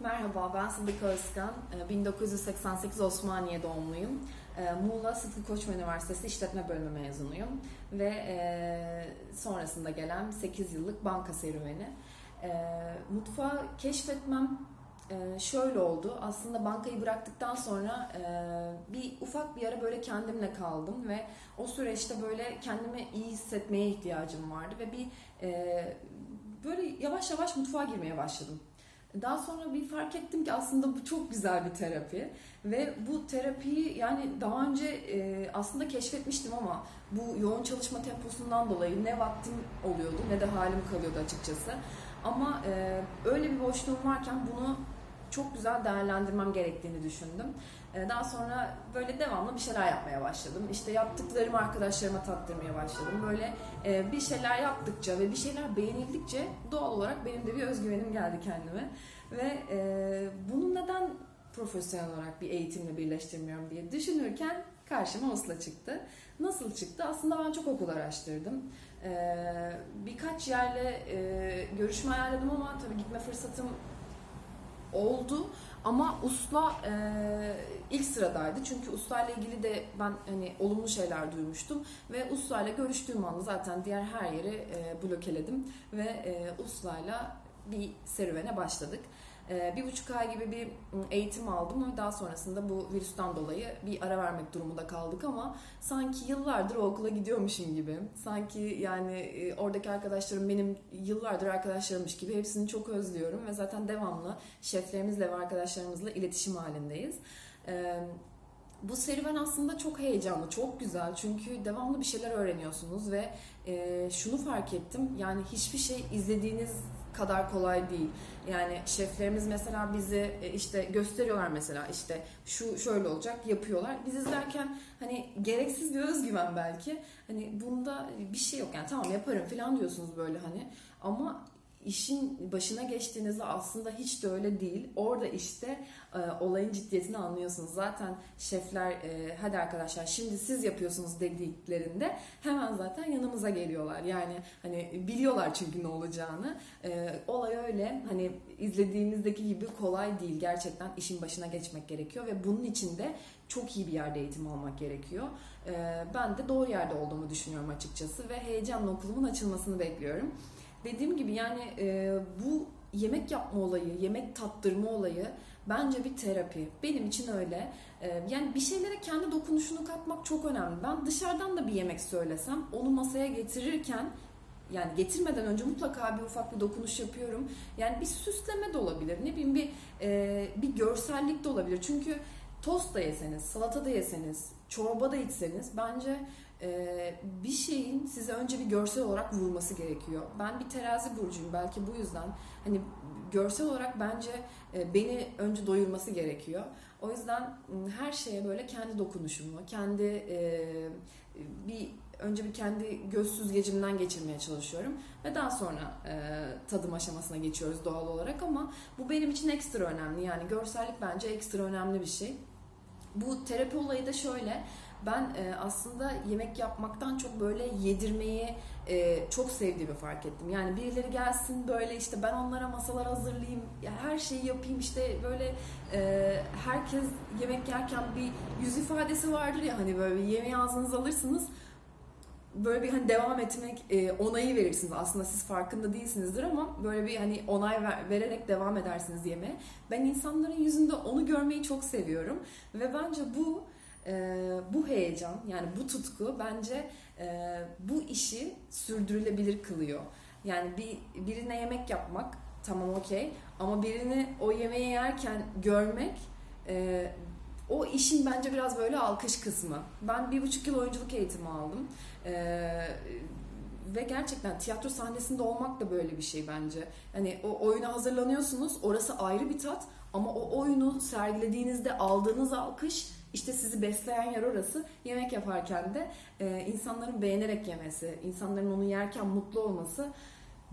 Merhaba, ben Sıdık Özkan. Ee, 1988 Osmaniye doğumluyum. Ee, Muğla Sıtkı Koçman Üniversitesi İşletme Bölümü mezunuyum. Ve e, sonrasında gelen 8 yıllık banka serüveni. Ee, Mutfağı keşfetmem e, şöyle oldu. Aslında bankayı bıraktıktan sonra e, bir ufak bir ara böyle kendimle kaldım ve o süreçte böyle kendimi iyi hissetmeye ihtiyacım vardı ve bir böyle yavaş yavaş mutfağa girmeye başladım. Daha sonra bir fark ettim ki aslında bu çok güzel bir terapi ve bu terapiyi yani daha önce e, aslında keşfetmiştim ama bu yoğun çalışma temposundan dolayı ne vaktim oluyordu ne de halim kalıyordu açıkçası. Ama e, öyle bir boşluğum varken bunu çok güzel değerlendirmem gerektiğini düşündüm. E, daha sonra böyle devamlı bir şeyler yapmaya başladım. İşte yaptıklarımı arkadaşlarıma tattırmaya başladım. Böyle e, bir şeyler yaptıkça ve bir şeyler beğenildikçe doğal olarak benim de bir özgüvenim geldi kendime. Ve e, bunu neden profesyonel olarak bir eğitimle birleştirmiyorum diye düşünürken karşıma Osla çıktı. Nasıl çıktı? Aslında ben çok okul araştırdım. E, birkaç yerle e, görüşme ayarladım ama tabii gitme fırsatım oldu. Ama USLA e, ilk sıradaydı. Çünkü USLA ile ilgili de ben hani olumlu şeyler duymuştum. Ve USLA ile görüştüğüm anda zaten diğer her yeri e, blokeledim. Ve e, USLA ile bir serüvene başladık. E, bir buçuk ay gibi bir eğitim aldım ve daha sonrasında bu virüsten dolayı bir ara vermek durumunda kaldık ama sanki yıllardır o okula gidiyormuşum gibi. Sanki yani e, oradaki arkadaşlarım benim yıllardır arkadaşlarımmış gibi hepsini çok özlüyorum ve zaten devamlı şeflerimizle ve arkadaşlarımızla iletişim halindeyiz. Bu serüven aslında çok heyecanlı, çok güzel çünkü devamlı bir şeyler öğreniyorsunuz ve e, şunu fark ettim yani hiçbir şey izlediğiniz kadar kolay değil. Yani şeflerimiz mesela bizi e, işte gösteriyorlar mesela işte şu şöyle olacak yapıyorlar. Biz izlerken hani gereksiz bir özgüven belki. Hani bunda bir şey yok yani tamam yaparım falan diyorsunuz böyle hani ama işin başına geçtiğinizde aslında hiç de öyle değil. Orada işte e, olayın ciddiyetini anlıyorsunuz. Zaten şefler e, hadi arkadaşlar şimdi siz yapıyorsunuz dediklerinde hemen zaten yanımıza geliyorlar. Yani hani biliyorlar çünkü ne olacağını. E, olay öyle hani izlediğinizdeki gibi kolay değil. Gerçekten işin başına geçmek gerekiyor ve bunun için de çok iyi bir yerde eğitim almak gerekiyor. E, ben de doğru yerde olduğumu düşünüyorum açıkçası ve heyecanla okulumun açılmasını bekliyorum. Dediğim gibi yani e, bu yemek yapma olayı, yemek tattırma olayı bence bir terapi. Benim için öyle. E, yani bir şeylere kendi dokunuşunu katmak çok önemli. Ben dışarıdan da bir yemek söylesem onu masaya getirirken yani getirmeden önce mutlaka bir ufak bir dokunuş yapıyorum. Yani bir süsleme de olabilir. Ne bileyim bir e, bir görsellik de olabilir. Çünkü tost da yeseniz, salata da yeseniz, çorba da içseniz bence e, bir şeyin size önce bir görsel olarak vurması gerekiyor. Ben bir terazi burcuyum belki bu yüzden. Hani görsel olarak bence e, beni önce doyurması gerekiyor. O yüzden her şeye böyle kendi dokunuşumu, kendi e, bir önce bir kendi göz süzgecimden geçirmeye çalışıyorum ve daha sonra e, tadım aşamasına geçiyoruz doğal olarak ama bu benim için ekstra önemli. Yani görsellik bence ekstra önemli bir şey. Bu terapi olayı da şöyle. Ben e, aslında yemek yapmaktan çok böyle yedirmeyi e, çok sevdiğimi fark ettim. Yani birileri gelsin böyle işte ben onlara masalar hazırlayayım, ya her şeyi yapayım işte böyle e, herkes yemek yerken bir yüz ifadesi vardır ya hani böyle yemeği ağzınıza alırsınız böyle bir hani devam etmek e, onayı verirsiniz. Aslında siz farkında değilsinizdir ama böyle bir hani onay ver, vererek devam edersiniz yemeğe. Ben insanların yüzünde onu görmeyi çok seviyorum ve bence bu bu heyecan yani bu tutku bence e, bu işi sürdürülebilir kılıyor. Yani bir birine yemek yapmak tamam okey ama birini o yemeği yerken görmek e, o işin bence biraz böyle alkış kısmı. Ben bir buçuk yıl oyunculuk eğitimi aldım. Ee, ve gerçekten tiyatro sahnesinde olmak da böyle bir şey bence. Hani o oyuna hazırlanıyorsunuz, orası ayrı bir tat ama o oyunu sergilediğinizde aldığınız alkış işte sizi besleyen yer orası. Yemek yaparken de e, insanların beğenerek yemesi, insanların onu yerken mutlu olması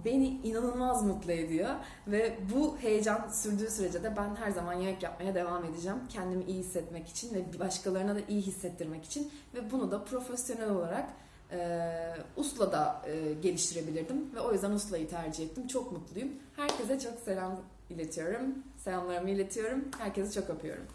beni inanılmaz mutlu ediyor ve bu heyecan sürdüğü sürece de ben her zaman yemek yapmaya devam edeceğim. Kendimi iyi hissetmek için ve başkalarına da iyi hissettirmek için ve bunu da profesyonel olarak e, USLA'da e, geliştirebilirdim ve o yüzden USLA'yı tercih ettim. Çok mutluyum. Herkese çok selam iletiyorum. Selamlarımı iletiyorum. Herkesi çok öpüyorum.